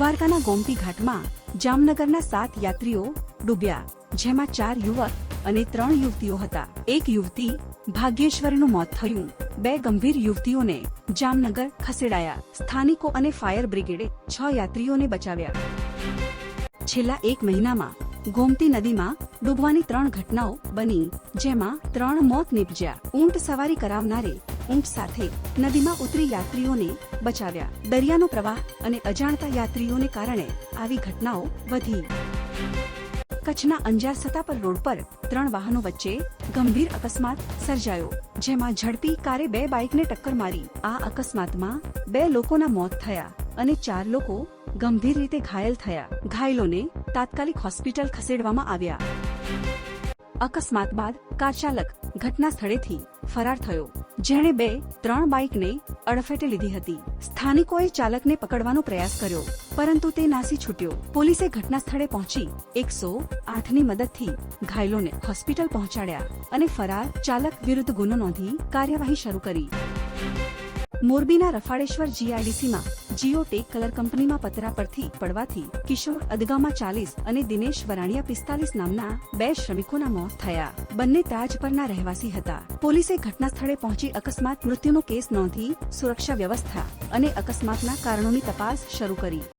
દ્વારકાના ગોમતી ઘાટમાં જામનગરના સાત યાત્રીઓ ડૂબ્યા, જેમાં ચાર યુવક અને ત્રણ યુવતીઓ હતા. એક યુવતી ભાગ્યેશ્વરનું મોત થયું. બે ગંભીર યુવતીઓને જામનગર ખસેડાયા. સ્થાનિકો અને ફાયર બ્રિગેડે છ યાત્રીઓને બચાવ્યા. છેલ્લા એક મહિનામાં ગોમતી નદીમાં ડૂબવાની ત્રણ ઘટનાઓ બની, જેમાં ત્રણ મોત નીપજ્યા. ઊંટ સવારી કરાવનારે ઊંટ સાથે નદીમાં ઉતરી યાત્રીઓને બચાવ્યા. દરિયાનો પ્રવાહ અને અજાણતા યાત્રીઓને કારણે આવી ઘટનાઓ વધી. કચ્છના અંજાર સતાપર રોડ પર ત્રણ વાહનો વચ્ચે ગંભીર અકસ્માત સર્જાયો, જેમાં ઝડપી કારે બે બાઇકને ટક્કર મારી. આ અકસ્માતમાં બે લોકોના મોત થયા અને ચાર લોકો ગંભીર રીતે ઘાયલ થયા. ઘાયલોને તાત્કાલિક હોસ્પિટલ ખસેડવામાં આવ્યા. અકસ્માત બાદ કાર ચાલક ઘટના સ્થળેથી ફરાર થયો. જેણે બે, ત્રણ બાઇકને અડફેટે લીધી હતી. સ્થાનિકોએ ચાલકને પકડવાનો પ્રયાસ કર્યો, પરંતુ તે નાસી છૂટ્યો. પોલીસે ઘટના સ્થળે પહોંચી એકસો આઠની મદદથી ઘાયલોને હોસ્પિટલ પહોંચાડ્યા અને ફરાર ચાલક વિરુદ્ધ ગુનો નોંધી કાર્યવાહી શરૂ કરી. મોરબીના રફાળેશ્વર જીઆઈડીસીમાં જીઓ ટેક કલર કંપનીમાં પતરા પરથી પડવાથી કિશોર અદગામાં ચાલીસ અને દિનેશ વરાણિયા પિસ્તાલીસ નામના બે શ્રમિકોના મોત થયા. બંને તાજ પરના રહેવાસી હતા. પોલીસે ઘટના સ્થળે પહોંચી અકસ્માત મૃત્યુનો કેસ નોંધી સુરક્ષા વ્યવસ્થા અને અકસ્માતના કારણોની તપાસ શરૂ કરી.